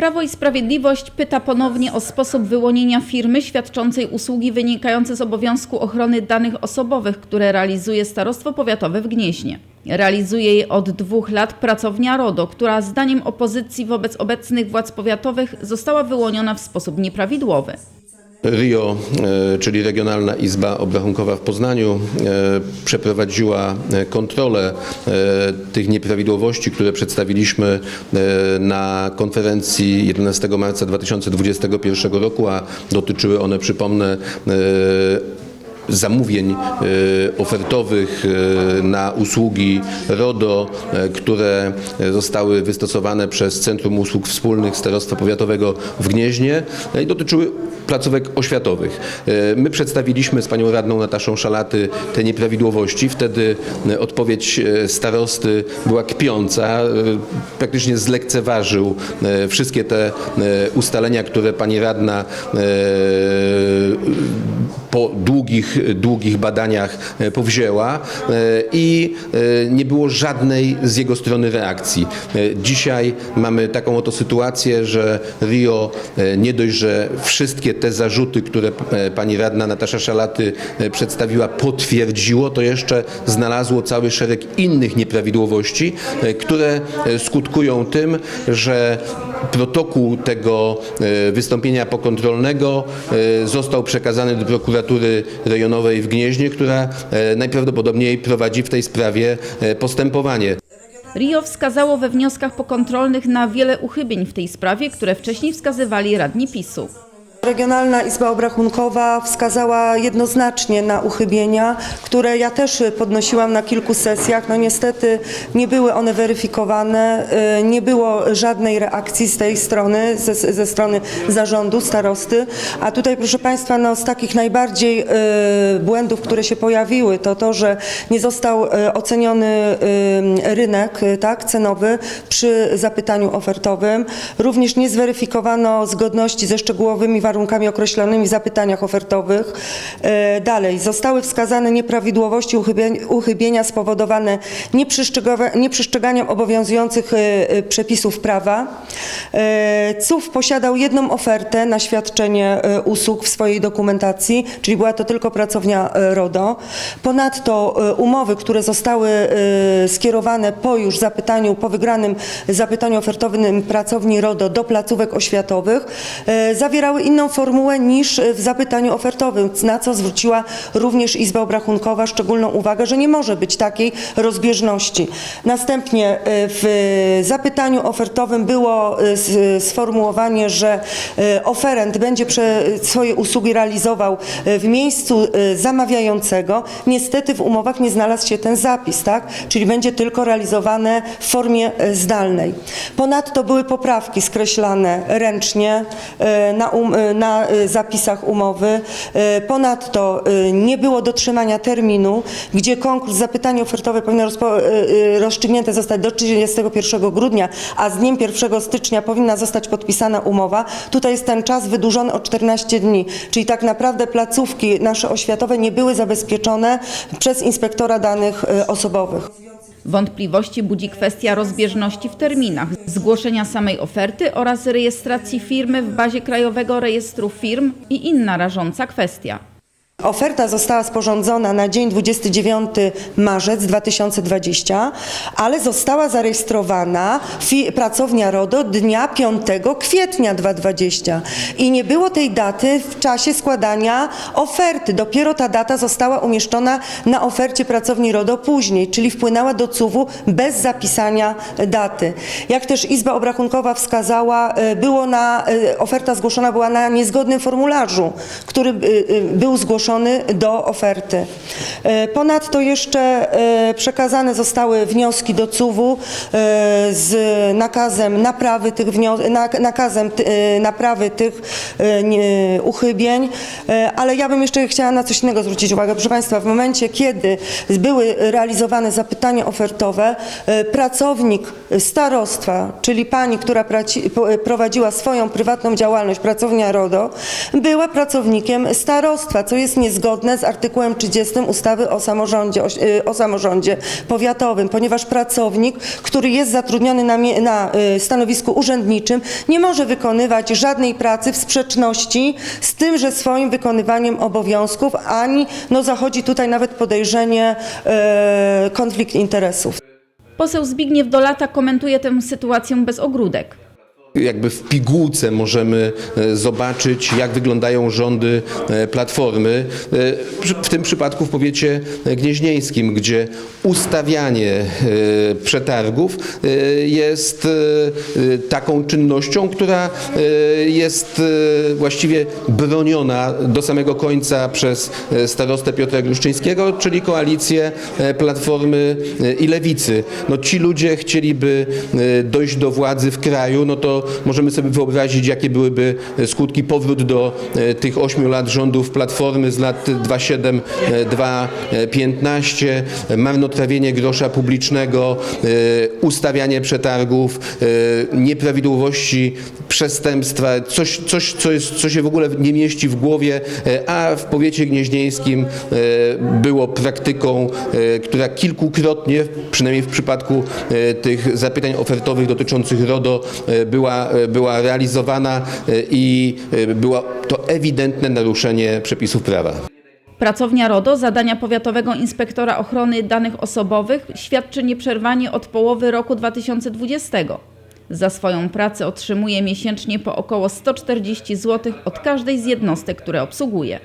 Prawo i Sprawiedliwość pyta ponownie o sposób wyłonienia firmy świadczącej usługi wynikające z obowiązku ochrony danych osobowych, które realizuje Starostwo Powiatowe w Gnieźnie. Realizuje je od dwóch lat pracownia RODO, która zdaniem opozycji wobec obecnych władz powiatowych została wyłoniona w sposób nieprawidłowy. RIO, e, czyli Regionalna Izba Obrachunkowa w Poznaniu, e, przeprowadziła e, kontrolę tych nieprawidłowości, które przedstawiliśmy na konferencji 11 marca 2021 roku, a dotyczyły one, przypomnę, zamówień ofertowych na usługi RODO, które zostały wystosowane przez Centrum Usług Wspólnych Starostwa Powiatowego w Gnieźnie i dotyczyły placówek oświatowych. E, My przedstawiliśmy z panią radną Nataszą Szalaty te nieprawidłowości. Wtedy e, odpowiedź e, starosty była kpiąca. Praktycznie zlekceważył wszystkie te ustalenia, które pani radna po długich, długich badaniach powzięła i nie było żadnej z jego strony reakcji. Dzisiaj mamy taką oto sytuację, że Rio nie dość, że wszystkie te zarzuty, które e, pani radna Natasza Szalaty e, przedstawiła, potwierdziło, to jeszcze znalazło cały szereg innych nieprawidłowości, e, które skutkują tym, że protokół tego wystąpienia pokontrolnego został przekazany do prokuratury rejonowej w Gnieźnie, która najprawdopodobniej prowadzi w tej sprawie postępowanie. RIO wskazało we wnioskach pokontrolnych na wiele uchybień w tej sprawie, które wcześniej wskazywali radni PiSu. Regionalna Izba Obrachunkowa wskazała jednoznacznie na uchybienia, które ja też podnosiłam na kilku sesjach. No niestety nie były one weryfikowane, y, nie było żadnej reakcji z tej strony, ze, ze strony zarządu, starosty. A tutaj proszę Państwa, no z takich najbardziej y, błędów, które się pojawiły, to to, że nie został y, oceniony rynek tak, cenowy przy zapytaniu ofertowym. Również nie zweryfikowano zgodności ze szczegółowymi warunkami określonymi w zapytaniach ofertowych. E, Dalej, zostały wskazane nieprawidłowości, uchybienia, spowodowane nieprzestrzeganiem obowiązujących e, e, przepisów prawa. CUF posiadał jedną ofertę na świadczenie usług w swojej dokumentacji, czyli była to tylko pracownia RODO. Ponadto umowy, które zostały skierowane po już zapytaniu, po wygranym zapytaniu ofertowym pracowni RODO do placówek oświatowych, zawierały inną formułę niż w zapytaniu ofertowym, na co zwróciła również Izba Obrachunkowa szczególną uwagę, że nie może być takiej rozbieżności. Następnie e, w zapytaniu ofertowym było e, sformułowanie, że e, oferent będzie swoje usługi realizował e, w miejscu e, zamawiającego. Niestety w umowach nie znalazł się ten zapis, tak? Czyli będzie tylko realizowane w formie e, zdalnej. Ponadto były poprawki skreślane ręcznie e, na, um, e, na e, zapisach umowy. E, Ponadto e, nie było dotrzymania terminu, gdzie konkurs, zapytanie ofertowe powinno rozstrzygnięte zostać do 31 grudnia, a z dniem 1 stycznia powinna zostać podpisana umowa. Tutaj jest ten czas wydłużony o 14 dni, czyli tak naprawdę placówki nasze oświatowe nie były zabezpieczone przez inspektora danych osobowych. Wątpliwości budzi kwestia rozbieżności w terminach, zgłoszenia samej oferty oraz rejestracji firmy w bazie Krajowego Rejestru Firm i inna rażąca kwestia. Oferta została sporządzona na dzień 29 marzec 2020, ale została zarejestrowana pracownia RODO dnia 5 kwietnia 2020 i nie było tej daty w czasie składania oferty. Dopiero ta data została umieszczona na ofercie pracowni RODO później, czyli wpłynęła do CUW bez zapisania daty. Jak też Izba Obrachunkowa wskazała, e, było na, e, oferta zgłoszona była na niezgodnym formularzu, który e, był zgłoszony do oferty. E, Ponadto jeszcze e, przekazane zostały wnioski do CUW-u e, z nakazem naprawy tych, nakazem naprawy tych uchybień, ale ja bym jeszcze chciała na coś innego zwrócić uwagę. Proszę Państwa, w momencie, kiedy były realizowane zapytania ofertowe, pracownik starostwa, czyli pani, która prowadziła swoją prywatną działalność, pracownia RODO, była pracownikiem starostwa, co jest niezgodne z artykułem 30 ustawy o samorządzie, o, y, o samorządzie powiatowym, ponieważ pracownik, który jest zatrudniony na, na y, stanowisku urzędniczym, nie może wykonywać żadnej pracy w sprzeczności z tymże swoim wykonywaniem obowiązków, ani no, zachodzi tutaj nawet podejrzenie y, konflikt interesów. Poseł Zbigniew Dolata komentuje tę sytuację bez ogródek. Jakby w pigułce możemy e, zobaczyć, jak wyglądają rządy e, Platformy. E, W tym przypadku w powiecie gnieźnieńskim, gdzie ustawianie przetargów jest taką czynnością, która jest właściwie broniona do samego końca przez starostę Piotra Gruszczyńskiego, czyli koalicję Platformy i Lewicy. No ci ludzie chcieliby dojść do władzy w kraju, no to możemy sobie wyobrazić, jakie byłyby e, skutki powrót do e, tych ośmiu lat rządów Platformy z lat 2,7, e, 2,15, marnotrawienie grosza publicznego, ustawianie przetargów, nieprawidłowości, przestępstwa, coś, coś co, jest, co się w ogóle nie mieści w głowie, a w powiecie gnieźnieńskim było praktyką, która kilkukrotnie, przynajmniej w przypadku tych zapytań ofertowych dotyczących RODO, e, była, była realizowana e, i e, było to ewidentne naruszenie przepisów prawa. Pracownia RODO zadania powiatowego inspektora ochrony danych osobowych świadczy nieprzerwanie od połowy roku 2020. Za swoją pracę otrzymuje miesięcznie po około 140 zł od każdej z jednostek, które obsługuje.